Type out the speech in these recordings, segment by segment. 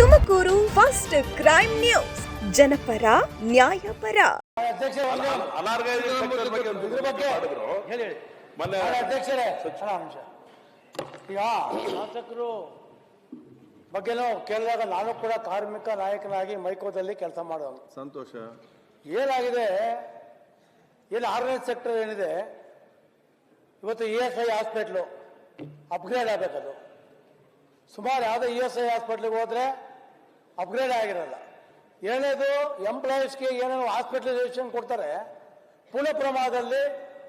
Tumakuru first crime news. ಜನಪರ ನ್ಯಾಯಪರ. ಮೊನ್ನೆ ಅಧ್ಯಕ್ಷರೇ ಶಾಸಕರು ಬಗ್ಗೆನೂ ಕೇಳಿದಾಗ ನಾನು ಕೂಡ ಕಾರ್ಮಿಕ ನಾಯಕನಾಗಿ ಮೈಕೋದಲ್ಲಿ ಕೆಲಸ ಮಾಡೋದು ಸಂತೋಷ. ಏನಾಗಿದೆ? ಏನು ಆರ್ಗನೈಸ್ ಸೆಕ್ಟರ್ ಏನಿದೆ? ಇವತ್ತು E S I hospital. Upgrade ಆಗಬೇಕದು. ಸುಮಾರು ಯಾವುದೇ ಇ ಎಸ್ ಐ ಹಾಸ್ಪಿಟ್ಲಿಗೆ ಹೋದ್ರೆ ಅಪ್ಗ್ರೇಡ್ ಆಗಿರಲ್ಲ. ಏನೇದು ಎಂಪ್ಲಾಯೀಸ್ಗೆ ಏನೇನು ಹಾಸ್ಪಿಟಲೈಸೇಷನ್ ಕೊಡ್ತಾರೆ ಪುನಃ ಪ್ರಮಾದದಲ್ಲಿ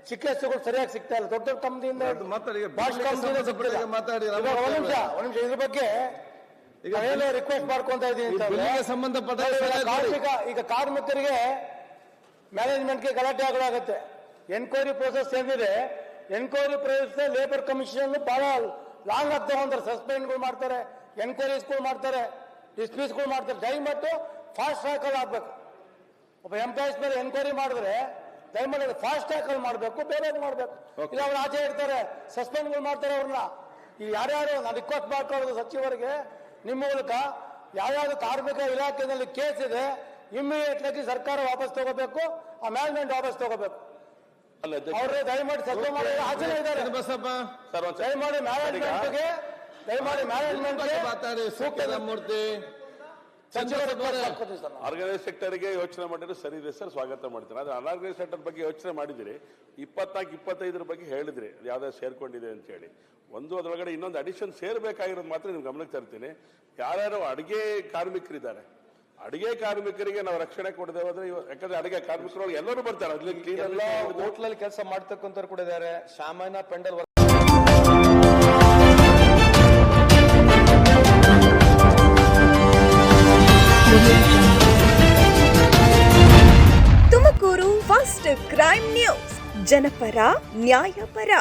ಚಿಕಿತ್ಸೆಗಳು ಸರಿಯಾಗಿ ಸಿಗ್ತಾ ಇಲ್ಲ. ದೊಡ್ಡ ದೊಡ್ಡ ಕಂಪ್ನಿಯಿಂದ ಮಾತಾಡಿ, ಒಂದು ಕಂಪ್ನಿಯಿಂದ. ಮಾತಾಡಿ, ಒಂದ್ ನಿಮಿಷ ಇದ್ರ ಬಗ್ಗೆ ಈಗ ಏನು ರಿಕ್ವೆಸ್ಟ್ ಮಾಡ್ಕೊಂತ ಇದ್ದೀನಿ ಸಂಬಂಧಪಟ್ಟ ಕಾರ್ಮಿಕ ಈಗ ಕಾರ್ಮಿಕರಿಗೆ ಮ್ಯಾನೇಜ್ಮೆಂಟ್ಗೆ ಗಲಾಟೆ ಆಗುತ್ತೆ ಎನ್ಕ್ವೈರಿ ಪ್ರೋಸೆಸ್ ಏನಿದೆ ಎನ್ಕ್ವೈರಿ ಪ್ರೋಸೆಸ್ ಲೇಬರ್ ಕಮಿಷನ್ ಬಹಳ ಲಾಂಗ್ ಆಗಿ ತಗೊಂತಾರೆ ಸಸ್ಪೆಂಡ್ಗಳು ಮಾಡ್ತಾರೆ ಎನ್ಕ್ವೈರೀಸ್ಗಳು ಮಾಡ್ತಾರೆ ಡಿಸ್ಮಿಸ್ಗಳು ಮಾಡ್ತಾರೆ. ದಯಮಟ್ಟು ಫಾಸ್ಟ್ ಟ್ರ್ಯಾಕ್ ಅಲ್ಲಿ ಆಗ್ಬೇಕು. ಒಬ್ಬ ಎಂಪ್ಲಾಯೀಸ್ ಮೇಲೆ ಎನ್ಕ್ವೈರಿ ಮಾಡಿದ್ರೆ ದಯಮಾಡಿ ಫಾಸ್ಟ್ ಟ್ರ್ಯಾಕ್ ಅಲ್ಲಿ ಮಾಡಬೇಕು ಬೇರೆ ಮಾಡಬೇಕು. ಇಲ್ಲ ಅವ್ರು ಆಚೆ ಇರ್ತಾರೆ ಸಸ್ಪೆಂಡ್ಗಳು ಮಾಡ್ತಾರೆ ಅವ್ರನ್ನ. ಈ ಯಾರ್ಯಾರು ನಾನು ರಿಕ್ವೆಸ್ಟ್ ಮಾಡ್ಕೊಳ್ಳೋದು ಸಚಿವರಿಗೆ ನಿಮ್ಮ ಮೂಲಕ ಯಾವ್ಯಾವ ಕಾರ್ಮಿಕ ಇಲಾಖೆಯಲ್ಲಿ ಕೇಸ್ ಇದೆ ಇಮ್ಮಿಡಿಯೇಟ್ ಆಗಿ ಸರ್ಕಾರ ವಾಪಸ್ ತಗೋಬೇಕು ಆ ಮ್ಯಾನೇಜ್ಮೆಂಟ್ ವಾಪಸ್ ತಗೋಬೇಕು. ಅವ್ರೆ ದಯಮಾಡಿ ಸತ್ಯ ಮಾಡಿ ಆಚೆ ಇದ್ದಾರೆ. ಬಸಪ್ಪ ಸರ್ ಒಂದ್ ದಯಮಾಡಿ ಮ್ಯಾನೇಜ್ಮೆಂಟ್ಗೆ ದಯಮಾಡಿ ಮ್ಯಾನೇಜ್ಮೆಂಟ್ಗೆ ಮಾತಾಡಿ ಸೂಕ್ತ ಮೂರ್ತಿ. ಆರ್ಗನೈಸ್ ಸೆಕ್ಟರ್ಗೆ ಯೋಚನೆ ಮಾಡಿದ್ರೆ ಸರಿ ಇದೆ ಸರ್ ಸ್ವಾಗತ ಮಾಡ್ತೀನಿ. ಆದ್ರೆ ಅನಾರ್ಗನೈಸ್ ಸೆಕ್ಟರ್ ಬಗ್ಗೆ ಯೋಚನೆ ಮಾಡಿದಿರಿ ಇಪ್ಪತ್ನಾಲ್ಕು ಇಪ್ಪತ್ತೈದರ ಬಗ್ಗೆ ಹೇಳಿದ್ರಿ ಅದು ಯಾವ್ದಾದ್ರು ಸೇರ್ಕೊಂಡಿದೆ ಅಂತ ಹೇಳಿ. ಒಂದು ಅದರೊಳಗಡೆ ಇನ್ನೊಂದು ಅಡಿಷನ್ ಸೇರ್ಬೇಕಾಗಿರೋದು ಮಾತ್ರ ನಿಮ್ಗೆ ಗಮನಕ್ಕೆ ತರ್ತೀನಿ. ಯಾರ್ಯಾರು ಅಡುಗೆ ಕಾರ್ಮಿಕರಿದ್ದಾರೆ ಅಡಿಗೆ ಕಾರ್ಮಿಕರಿಗೆ ನಾವು ರಕ್ಷಣೆ ಕೊಡದೆ ಹೋದ್ರೆ ಯಾಕಂದ್ರೆ ಅಡಿಗೆ ಕಾರ್ಮಿಕರು ಎಲ್ಲರೂ ಬರ್ತಾರೆ. ಅದ್ರಲ್ಲಿ ಎಲ್ಲ ಹೋಟ್ಲಲ್ಲಿ ಕೆಲಸ ಮಾಡ್ತಕ್ಕಂಥವ್ರು ಕೂಡ ಇದ್ದಾರೆ ಸಾಮಾನ್ಯ ಪೆಂಡಲ್ ತುಮಕೂರು ಫಸ್ಟ್ ಕ್ರೈಮ್ ನ್ಯೂಸ್. ಜನಪರ ನ್ಯಾಯಪರ.